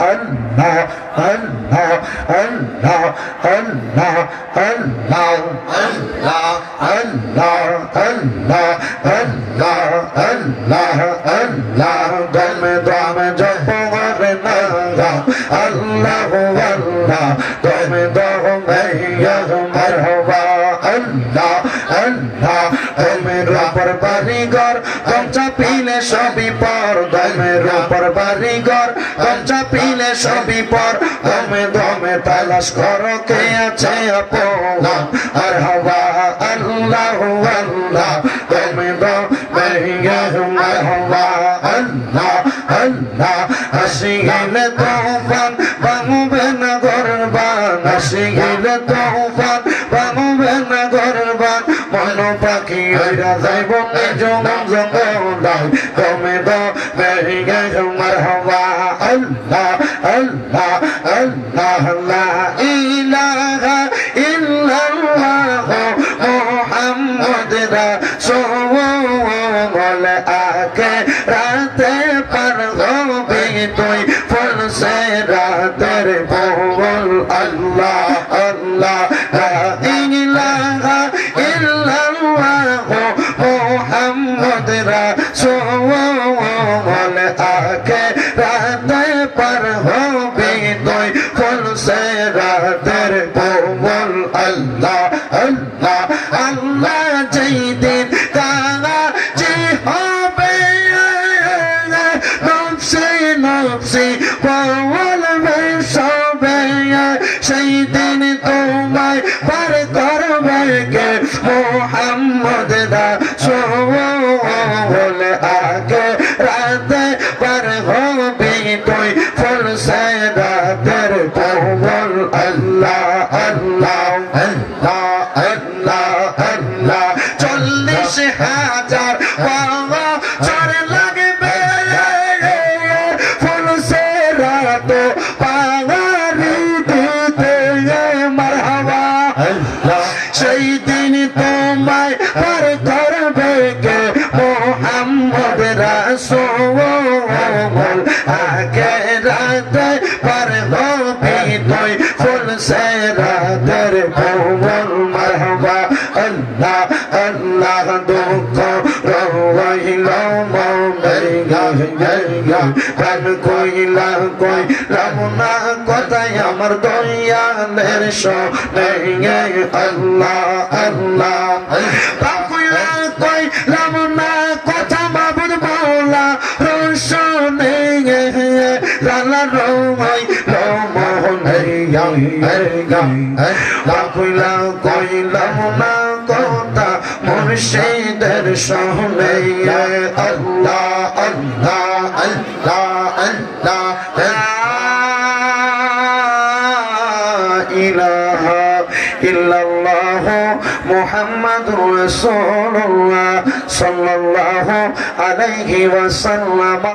Allah, Allah, Allah, Allah, Allah, Allah, Allah, Allah, Allah, Allah, Allah, দমে দমে জপর না আল্লাহ আল্লাহ দমে দমে মারহাবা আল্লাহ আল্লাহ দমের উপর বাড়িঘর কমচা পিলে সবই পর দমের উপর বাড়িঘর কমচা পিলে সবই পর। দমে দমে তালাশ করো কে আছে আপন। আর হওয়া আল্লাহ আল্লাহ দমে দমে হওয়া। আল্লাহ আল্লাহ, হাসি গেলে তোফান বাঙবে না গরবান হাসি গেলে না মন পাখি ওইরা যাইব নিজম জঙ্গলাই কমে দ মেহিগে তোমার হওয়া। আল্লাহ আল্লাহ আল্লাহ লা ইলাহা ইল্লাল্লাহ মুহাম্মদ রাসূল আকে রাতে পার হবে তুই ফুল সে রাতের বহুল আল্লাহ আল্লাহ মুহাম্মদ রাসূল আকে রাতে পার হবে তুই ফুল সে রাতের বহুল আল্লাহ আল্লাহ আল্লাহ যেই দিন কানা যে হবে, নফসি নফসি বলবে সবে সেই দিন তোমায় পার করবে কে? মোহাম্মদ রাসূল চল্লিশ হাজার চর লাগবে। ফুল সে রাত পাগারি দিতে মারহাবা সেই দিন তোমায় পার করবে কে? মোহাম্মদ রাসূল আগে রাতে পার الله الله الله دوكو روي لو مولا يا هر کوئی لا کوئی رمنا কোথায় আমার দয়ালের সো নেই আল্লাহ আল্লাহ কইলাম না কথা মুর্শিদের সহনে আল্লাহ আল্লাহ আল্লাহ আল্লাহ ইলাহা ইল্লাল্লাহ সাল্লাল্লাহু আলাইহি ওয়াসাল্লাম।